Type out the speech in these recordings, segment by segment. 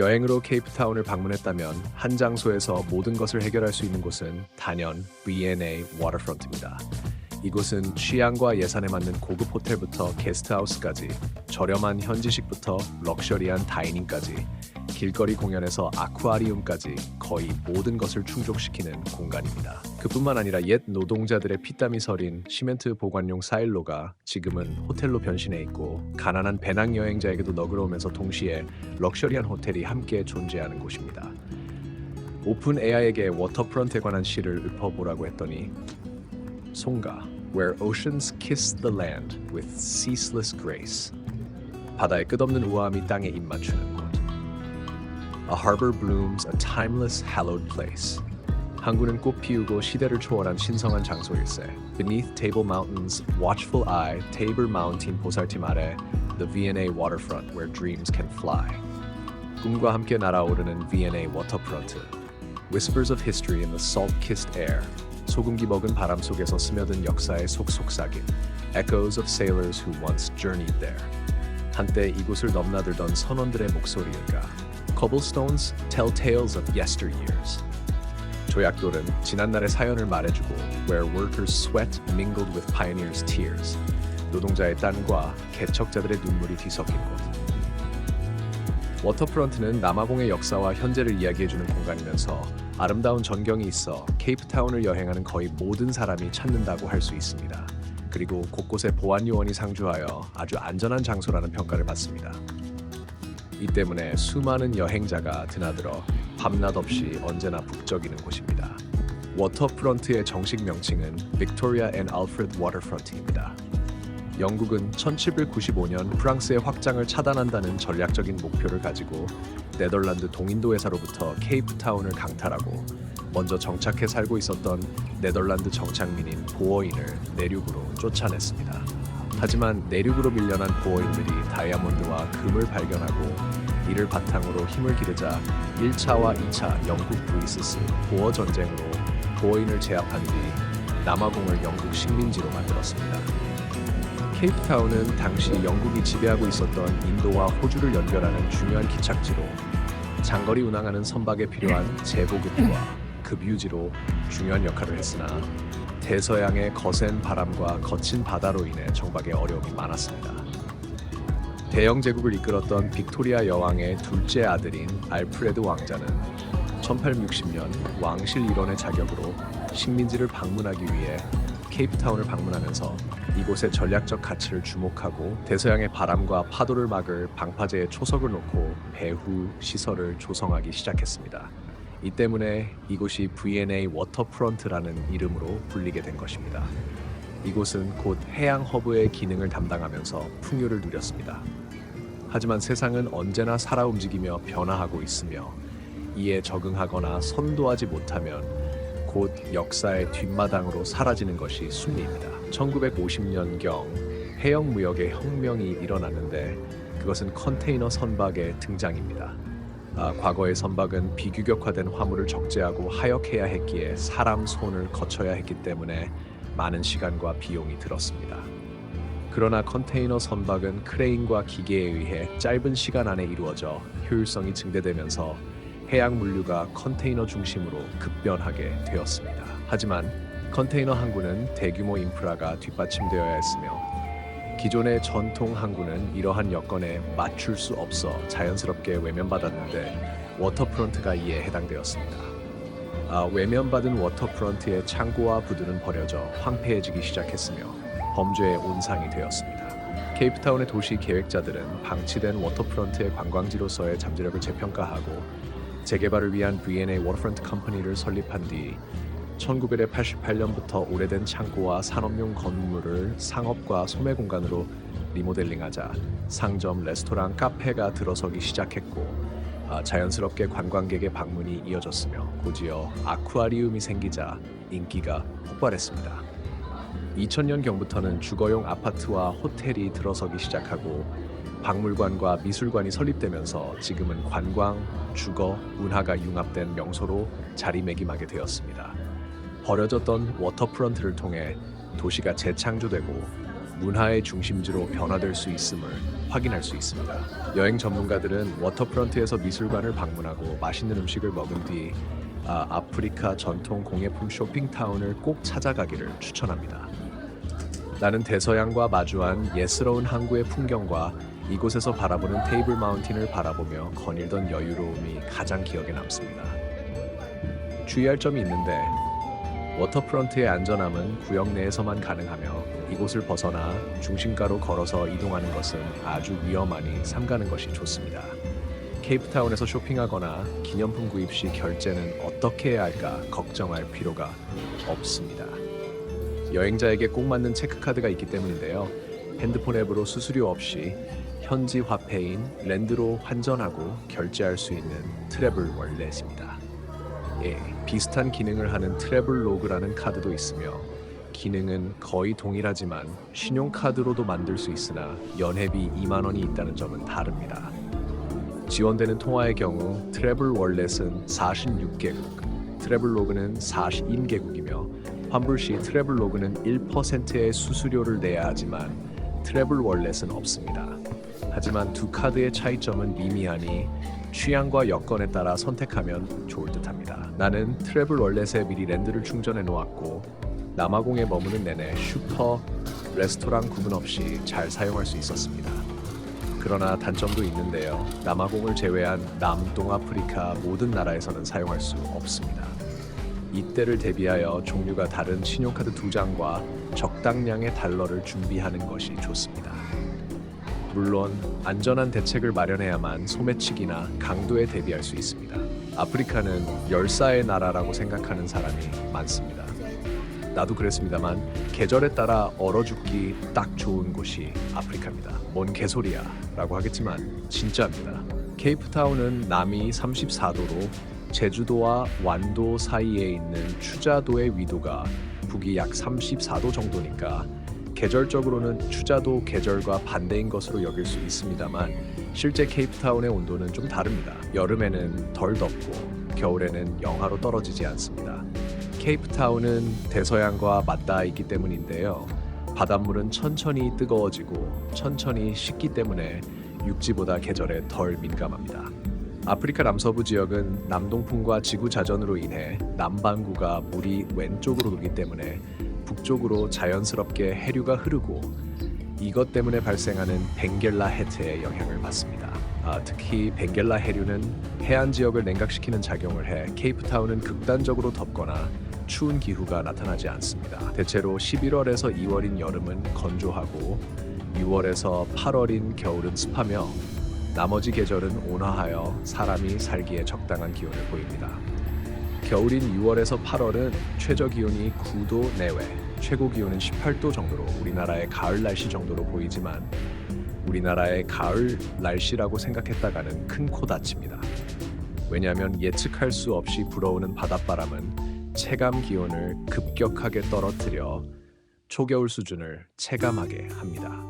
여행으로 케이프타운을 방문했다면 한 장소에서 모든 것을 해결할 수 있는 곳은 단연 V&A 워터프런트입니다. 이곳은 취향과 예산에 맞는 고급 호텔부터 게스트하우스까지 저렴한 현지식부터 럭셔리한 다이닝까지 길거리 공연에서 아쿠아리움까지 거의 모든 것을 충족시키는 공간입니다. 그뿐만 아니라 옛 노동자들의 피땀이 서린 시멘트 보관용 사일로가 지금은 호텔로 변신해 있고 가난한 배낭 여행자에게도 너그러우면서 동시에 럭셔리한 호텔이 함께 존재하는 곳입니다. 오픈 AI에게 워터프런트에 관한 시를 읊어보라고 했더니 송가 Where oceans kiss the land with ceaseless grace 바다의 끝없는 우아함이 땅에 입맞추는 곳 A harbor blooms a timeless hallowed place 항구는 꽃 피우고 시대를 초월한 신성한 장소일세 Beneath Table Mountain's watchful eye Tabor Mountain 보살팀 아래 The V&A waterfront where dreams can fly 꿈과 함께 날아오르는 V&A 워터프런트 Whispers of history in the salt-kissed air 소금기 먹은 바람 속에서 스며든 역사의 속속삭임 Echoes of sailors who once journeyed there 한때 이곳을 넘나들던 선원들의 목소리일까 Cobblestones tell tales of yesteryears 조약돌은 지난날의 사연을 말해주고 Where workers sweat mingled with pioneers' tears 노동자의 땀과 개척자들의 눈물이 뒤섞인 곳 워터프런트는 남아공의 역사와 현재를 이야기해주는 공간이면서 아름다운 전경이 있어 케이프타운을 여행하는 거의 모든 사람이 찾는다고 할 수 있습니다. 그리고 곳곳에 보안 요원이 상주하여 아주 안전한 장소라는 평가를 받습니다. 이 때문에 수많은 여행자가 드나들어 밤낮 없이 언제나 북적이는 곳입니다. 워터프런트의 정식 명칭은 빅토리아 앤 알프레드 워터프런트입니다. 영국은 1795년 프랑스의 확장을 차단한다는 전략적인 목표를 가지고 네덜란드 동인도 회사로부터 케이프타운을 강탈하고 먼저 정착해 살고 있었던 네덜란드 정착민인 보어인을 내륙으로 쫓아냈습니다. 하지만 내륙으로 밀려난 보어인들이 다이아몬드와 금을 발견하고 이를 바탕으로 힘을 기르자 1차와 2차 영국 브이스스 보어 전쟁으로 보어인을 제압한 뒤 남아공을 영국 식민지로 만들었습니다. 케이프타운은 당시 영국이 지배하고 있었던 인도와 호주를 연결하는 중요한 기착지로 장거리 운항하는 선박에 필요한 제보급과 급유지로 중요한 역할을 했으나 대서양의 거센 바람과 거친 바다로 인해 정박에 어려움이 많았습니다. 대영 제국을 이끌었던 빅토리아 여왕의 둘째 아들인 알프레드 왕자는 1860년 왕실 일원의 자격으로 식민지를 방문하기 위해 케이프타운을 방문하면서 이곳의 전략적 가치를 주목하고 대서양의 바람과 파도를 막을 방파제에 초석을 놓고 배후 시설을 조성하기 시작했습니다. 이 때문에 이곳이 V&A 워터프런트라는 이름으로 불리게 된 것입니다. 이곳은 곧 해양 허브의 기능을 담당하면서 풍요를 누렸습니다. 하지만 세상은 언제나 살아 움직이며 변화하고 있으며 이에 적응하거나 선도하지 못하면 곧 역사의 뒷마당으로 사라지는 것이 순리입니다. 1950년경 해역 무역의 혁명이 일어났는데 그것은 컨테이너 선박의 등장입니다. 아, 과거의 선박은 비규격화된 화물을 적재하고 하역해야 했기에 사람 손을 거쳐야 했기 때문에 많은 시간과 비용이 들었습니다. 그러나 컨테이너 선박은 크레인과 기계에 의해 짧은 시간 안에 이루어져 효율성이 증대되면서 해양 물류가 컨테이너 중심으로 급변하게 되었습니다. 하지만 컨테이너 항구는 대규모 인프라가 뒷받침되어야 했으며 기존의 전통 항구는 이러한 여건에 맞출 수 없어 자연스럽게 외면받았는데 워터프런트가 이에 해당되었습니다. 아, 외면받은 워터프런트의 창고와 부두는 버려져 황폐해지기 시작했으며 범죄의 온상이 되었습니다. 케이프타운의 도시 계획자들은 방치된 워터프런트의 관광지로서의 잠재력을 재평가하고 재개발을 위한 V&A 워터프런트 컴퍼니를 설립한 뒤 1988년부터 오래된 창고와 산업용 건물을 상업과 소매 공간으로 리모델링하자 상점, 레스토랑, 카페가 들어서기 시작했고 아, 자연스럽게 관광객의 방문이 이어졌으며 곧이어 아쿠아리움이 생기자 인기가 폭발했습니다. 2000년경부터는 주거용 아파트와 호텔이 들어서기 시작하고 박물관과 미술관이 설립되면서 지금은 관광, 주거, 문화가 융합된 명소로 자리매김하게 되었습니다. 버려졌던 워터프런트를 통해 도시가 재창조되고 문화의 중심지로 변화될 수 있음을 확인할 수 있습니다. 여행 전문가들은 워터프런트에서 미술관을 방문하고 맛있는 음식을 먹은 뒤 아, 아프리카 전통 공예품 쇼핑타운을 꼭 찾아가기를 추천합니다. 나는 대서양과 마주한 예스러운 항구의 풍경과 이곳에서 바라보는 테이블 마운틴을 바라보며 거닐던 여유로움이 가장 기억에 남습니다. 주의할 점이 있는데 워터프런트의 안전함은 구역 내에서만 가능하며 이곳을 벗어나 중심가로 걸어서 이동하는 것은 아주 위험하니 삼가는 것이 좋습니다. 케이프타운에서 쇼핑하거나 기념품 구입 시 결제는 어떻게 해야 할까 걱정할 필요가 없습니다. 여행자에게 꼭 맞는 체크카드가 있기 때문인데요. 핸드폰 앱으로 수수료 없이 현지 화폐인 랜드로 환전하고 결제할 수 있는 트래블 월렛입니다. 예, 비슷한 기능을 하는 트래블 로그라는 카드도 있으며 기능은 거의 동일하지만 신용카드로도 만들 수 있으나 연회비 2만 원이 있다는 점은 다릅니다. 지원되는 통화의 경우 트래블 월렛은 46개국, 트래블 로그는 41개국이며 환불 시 트래블 로그는 1%의 수수료를 내야 하지만 트래블 월렛은 없습니다. 하지만 두 카드의 차이점은 미미하니 취향과 여건에 따라 선택하면 좋을 듯합니다. 나는 트래블 월렛에 미리 랜드를 충전해 놓았고 남아공에 머무는 내내 슈퍼, 레스토랑 구분 없이 잘 사용할 수 있었습니다. 그러나 단점도 있는데요. 남아공을 제외한 남동아프리카 모든 나라에서는 사용할 수 없습니다. 이때를 대비하여 종류가 다른 신용카드 두 장과 적당량의 달러를 준비하는 것이 좋습니다. 물론 안전한 대책을 마련해야만 소매치기나 강도에 대비할 수 있습니다. 아프리카는 열사의 나라라고 생각하는 사람이 많습니다. 나도 그랬습니다만 계절에 따라 얼어 죽기 딱 좋은 곳이 아프리카입니다. 뭔 개소리야 라고 하겠지만 진짜입니다. 케이프타운은 남이 34도로 제주도와 완도 사이에 있는 추자도의 위도가 북이 약 34도 정도니까 계절적으로는 추자도 계절과 반대인 것으로 여길 수 있습니다만 실제 케이프타운의 온도는 좀 다릅니다. 여름에는 덜 덥고 겨울에는 영하로 떨어지지 않습니다. 케이프타운은 대서양과 맞닿아 있기 때문인데요. 바닷물은 천천히 뜨거워지고 천천히 식기 때문에 육지보다 계절에 덜 민감합니다. 아프리카 남서부 지역은 남동풍과 지구 자전으로 인해 남반구가 물이 왼쪽으로 돌기 때문에 북쪽으로 자연스럽게 해류가 흐르고 이것 때문에 발생하는 벵겔라 해트의 영향을 받습니다. 아, 특히 벵겔라 해류는 해안 지역을 냉각시키는 작용을 해 케이프타운은 극단적으로 덥거나 추운 기후가 나타나지 않습니다. 대체로 11월에서 2월인 여름은 건조하고 6월에서 8월인 겨울은 습하며 나머지 계절은 온화하여 사람이 살기에 적당한 기온을 보입니다. 겨울인 6월에서 8월은 최저 기온이 9도 내외, 최고 기온은 18도 정도로 우리나라의 가을 날씨 정도로 보이지만 우리나라의 가을 날씨라고 생각했다가는 큰 코 다칩니다. 왜냐하면 예측할 수 없이 불어오는 바닷바람은 체감 기온을 급격하게 떨어뜨려 초겨울 수준을 체감하게 합니다.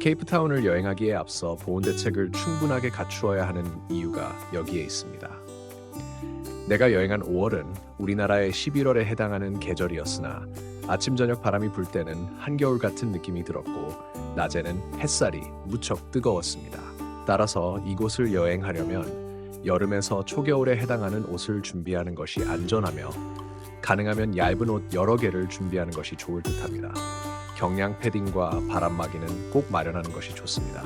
케이프타운을 여행하기에 앞서 보온 대책을 충분하게 갖추어야 하는 이유가 여기에 있습니다. 내가 여행한 5월은 우리나라의 11월에 해당하는 계절이었으나 아침 저녁 바람이 불 때는 한겨울 같은 느낌이 들었고 낮에는 햇살이 무척 뜨거웠습니다. 따라서 이곳을 여행하려면 여름에서 초겨울에 해당하는 옷을 준비하는 것이 안전하며 가능하면 얇은 옷 여러 개를 준비하는 것이 좋을 듯합니다. 경량 패딩과 바람막이는 꼭 마련하는 것이 좋습니다.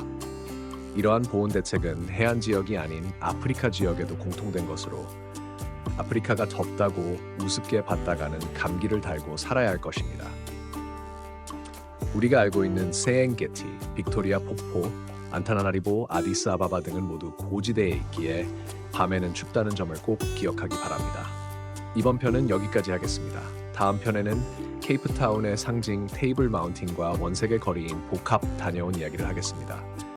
이러한 보온 대책은 해안 지역이 아닌 아프리카 지역에도 공통된 것으로 아프리카가 덥다고 우습게 봤다가는 감기를 달고 살아야 할 것입니다. 우리가 알고 있는 세엥게티, 빅토리아 폭포, 안타나나리보, 아디스아바바 등은 모두 고지대에 있기에 밤에는 춥다는 점을 꼭 기억하기 바랍니다. 이번 편은 여기까지 하겠습니다. 다음 편에는 케이프타운의 상징 테이블 마운틴과 원색의 거리인 복합 다녀온 이야기를 하겠습니다.